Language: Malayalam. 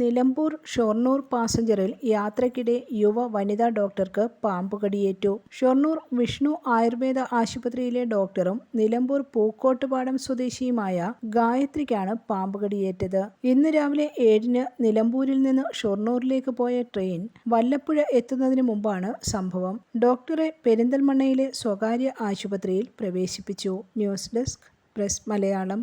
നിലമ്പൂർ ഷൊർണൂർ പാസഞ്ചറിൽ യാത്രക്കിടെ യുവ വനിതാ ഡോക്ടർക്ക് പാമ്പ് കടിയേറ്റു. ഷൊർണൂർ വിഷ്ണു ആയുർവേദ ആശുപത്രിയിലെ ഡോക്ടറും നിലമ്പൂർ പൂക്കോട്ടുപാടം സ്വദേശിയുമായ ഗായത്രിക്കാണ് പാമ്പ് കടിയേറ്റത്. ഇന്ന് രാവിലെ ഏഴിന് നിലമ്പൂരിൽ നിന്ന് ഷൊർണൂരിലേക്ക് പോയ ട്രെയിൻ വല്ലപ്പുഴ എത്തുന്നതിന് മുമ്പാണ് സംഭവം. ഡോക്ടറെ പെരിന്തൽമണ്ണയിലെ സ്വകാര്യ ആശുപത്രിയിൽ പ്രവേശിപ്പിച്ചു. News desk press Malayalam.